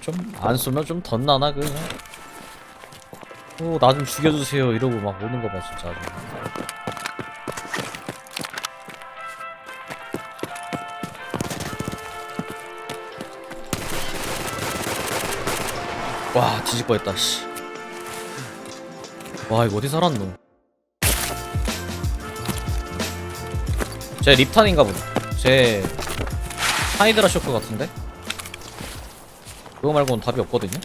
좀 안 쏘면 좀 덧나나 그냥? 어나 좀 죽여주세요. 이러고 막 오는 거봐 진짜. 와 뒤질 뻔했다 씨 와 이거 어디 살았노? 제 립탄인가 보다 제 하이드라 쇼크 같은데 그거 말고는 답이 없거든요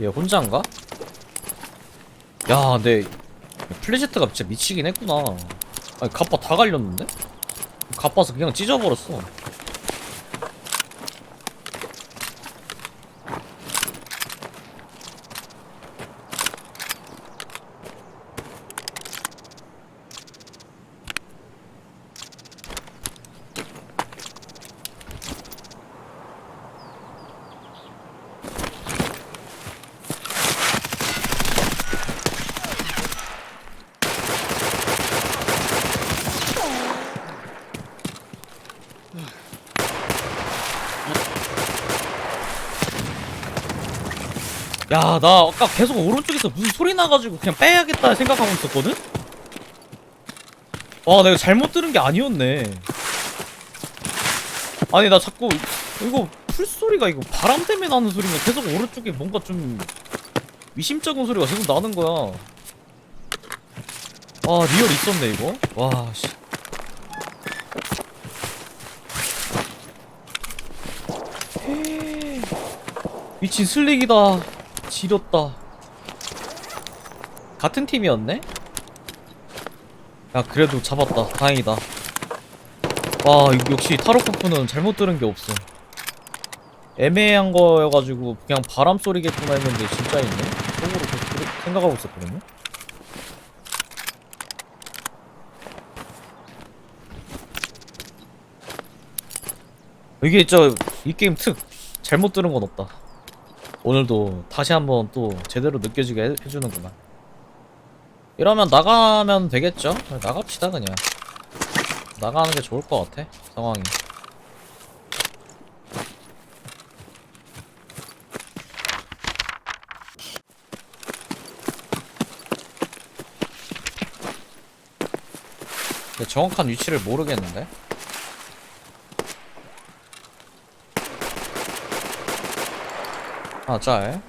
얘 혼자인가? 야 근데 플래시트가 진짜 미치긴 했구나 아니 갑바 다 갈렸는데? 갑바서 그냥 찢어버렸어 야 나 아까 계속 오른쪽에서 무슨 소리 나가지고 그냥 빼야겠다 생각하고 있었거든? 와 내가 잘못 들은 게 아니었네. 아니 나 자꾸 이거 풀소리가 이거 바람 때문에 나는 소리면 계속 오른쪽에 뭔가 좀 위심쩍은 소리가 계속 나는 거야. 아 리얼 있었네 이거? 와 씨. 미친 슬릭이다 지렸다. 같은 팀이었네? 야 그래도 잡았다. 다행이다. 와 역시 타로코프는 잘못 들은 게 없어 애매한 거여가지고 그냥 바람 소리겠구나 했는데 진짜 있네? 속으로 그렇게 생각하고 있었거든요? 이게 저 이 게임 특 잘못 들은 건 없다 오늘도 다시 한번 또 제대로 느껴지게 해, 해주는구나 이러면 나가면 되겠죠? 나갑시다 그냥. 나가는 게 좋을 것 같아 상황이. 정확한 위치를 모르겠는데 아, 짤.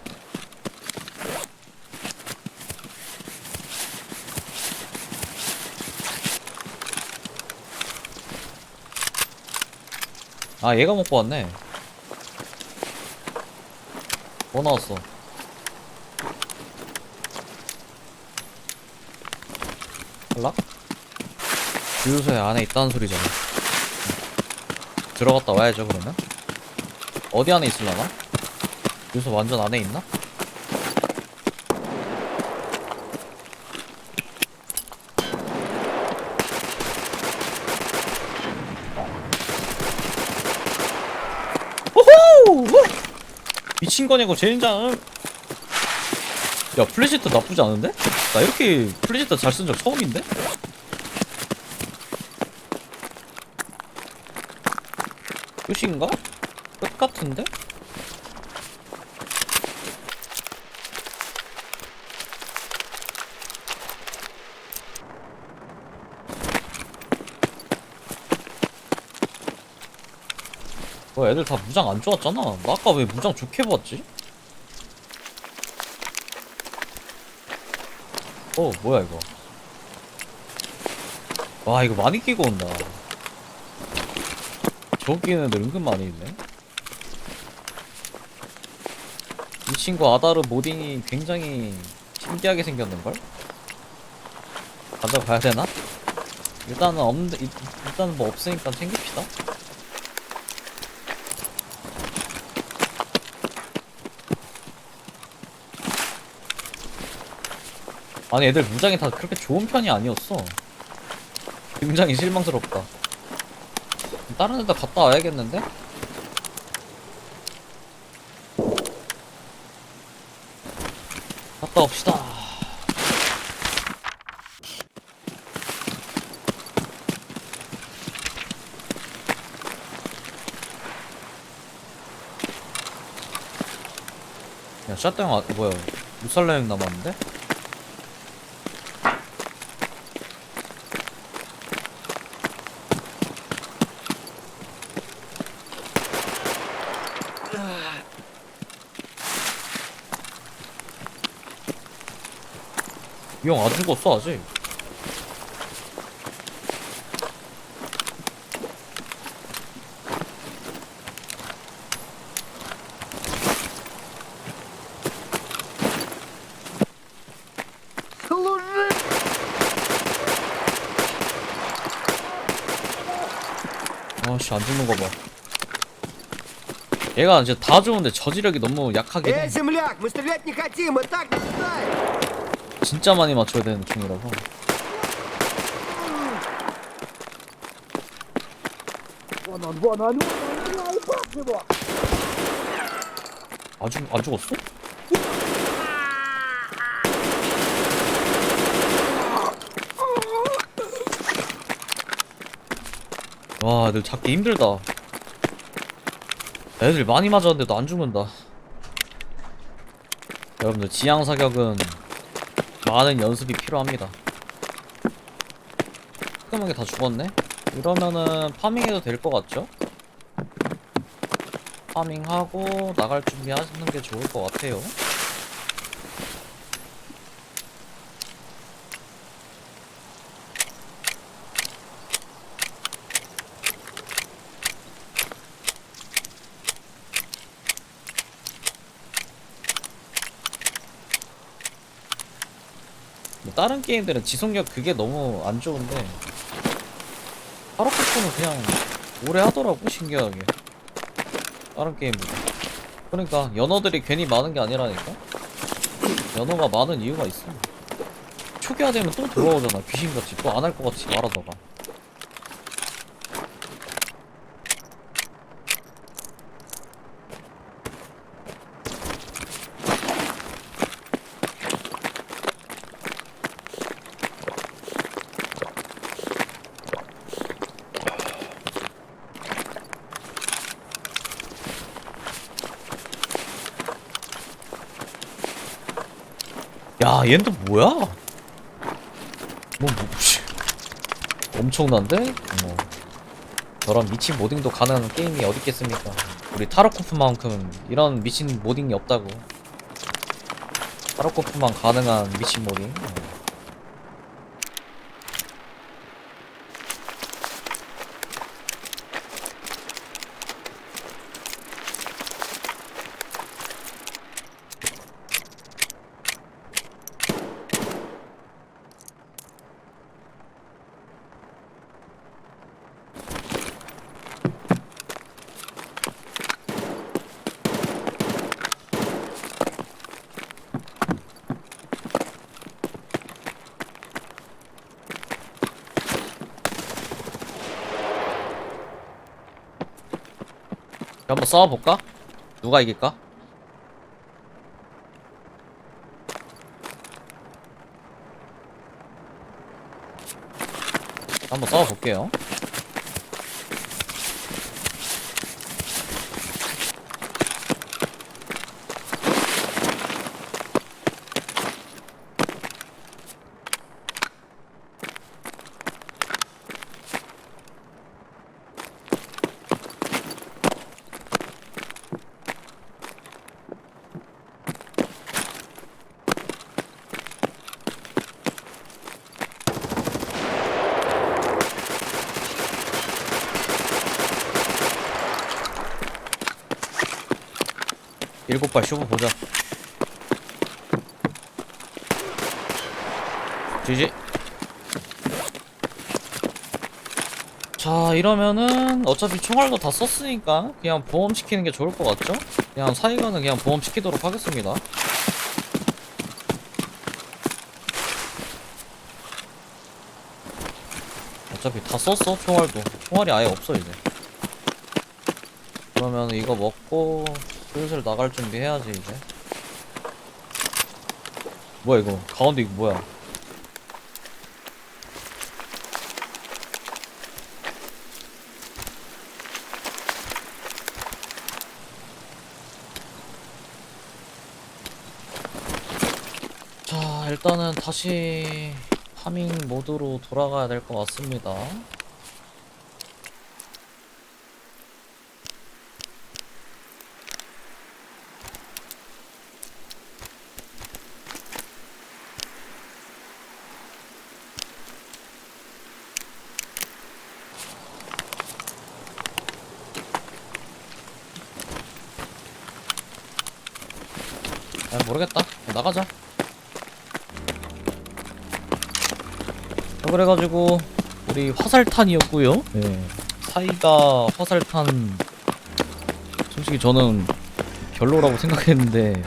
아, 얘가 먹고 왔네. 뭐 나왔어? 연락? 주유소에 안에 있다는 소리잖아. 들어갔다 와야죠, 그러면? 어디 안에 있을라나? 주유소 완전 안에 있나? 미친 거냐고 젠장. 야 플래시트 나쁘지 않은데? 나 이렇게 플래시트 잘 쓴 적 처음인데? 끝인가? 끝 같은데? 뭐 애들 다 무장 안 좋았잖아. 나 아까 왜 무장 좋게 봤지? 어, 뭐야 이거. 와, 이거 많이 끼고 온다. 저기는 애들 은근 많이 있네. 이 친구 아다르 모딩이 굉장히 신기하게 생겼는걸? 가져가야 되나? 일단은 없는, 일- 일단은 뭐 없으니까 챙깁시다. 아니 애들 무장이 다 그렇게 좋은 편이 아니었어 굉장히 실망스럽다 다른 데다 갔다 와야겠는데? 갔다 옵시다 야 샷당 아 뭐야 무살라형 남았는데? 이 형 안 죽었어 아직. 아씨 안 죽는 거봐. 얘가 이제 다 좋은데 저지력이 너무 약하긴 해 진짜 많이 맞춰야 되는 중이라서 아주 안 죽었어? 와, 애들 잡기 힘들다. 애들 많이 맞았는데도 안 죽는다. 여러분들 지향 사격은 많은 연습이 필요합니다. 깔끔하게 다 죽었네? 이러면은 파밍해도 될 것 같죠? 파밍하고 나갈 준비 하시는 게 좋을 것 같아요. 다른 게임들은 지속력 그게 너무 안 좋은데 하루코프는 그냥 오래 하더라고 신기하게. 다른 게임보다 그러니까 연어들이 괜히 많은 게 아니라니까? 연어가 많은 이유가 있어. 초기화되면 또 돌아오잖아 귀신같이. 또 안 할 것 같이 말하다가 야 얘는 또 뭐야? 뭐, 뭐 씨. 엄청난데? 뭐. 저런 미친 모딩도 가능한 게임이 어디 있겠습니까? 우리 타로코프만큼 이런 미친 모딩이 없다고. 타로코프만 가능한 미친 모딩 한번 싸워볼까? 누가 이길까? 한번 싸워볼게요 일곱 발 쇼부 보자. 지지. 자, 이러면은 어차피 총알도 다 썼으니까 그냥 보험 시키는 게 좋을 것 같죠? 그냥 사이가는 그냥 보험 시키도록 하겠습니다. 어차피 다 썼어, 총알도. 총알이 아예 없어, 이제. 그러면 이거 먹고 슬슬 나갈 준비 해야지 이제. 뭐야 이거. 가운데 이거 뭐야? 자 일단은 다시 파밍 모드로 돌아가야 될 것 같습니다. 모르겠다. 나가자. 자, 그래가지고 우리 화살탄이었고요. 예. 사이가 화살탄 솔직히 저는 별로라고 생각했는데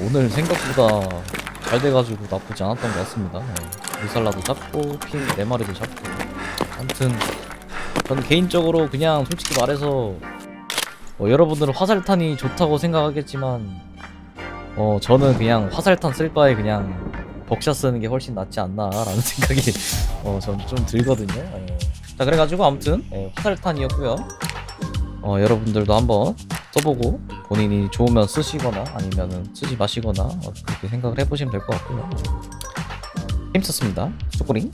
오늘 생각보다 잘 돼가지고 나쁘지 않았던 것 같습니다. 예. 루살라도 잡고 핑 4마리도 잡고 아무튼 저는 개인적으로 그냥 솔직히 말해서 어, 여러분들은 화살탄이 좋다고 생각하겠지만 어 저는 그냥 화살탄 쓸 바에 그냥 벅샷 쓰는 게 훨씬 낫지 않나라는 생각이 어 전 좀 들거든요. 예. 자 그래가지고 아무튼 예, 화살탄이었고요. 어 여러분들도 한번 써보고 본인이 좋으면 쓰시거나 아니면은 쓰지 마시거나 어, 그렇게 생각을 해보시면 될 것 같고요. 힘썼습니다. 쪼꼬링.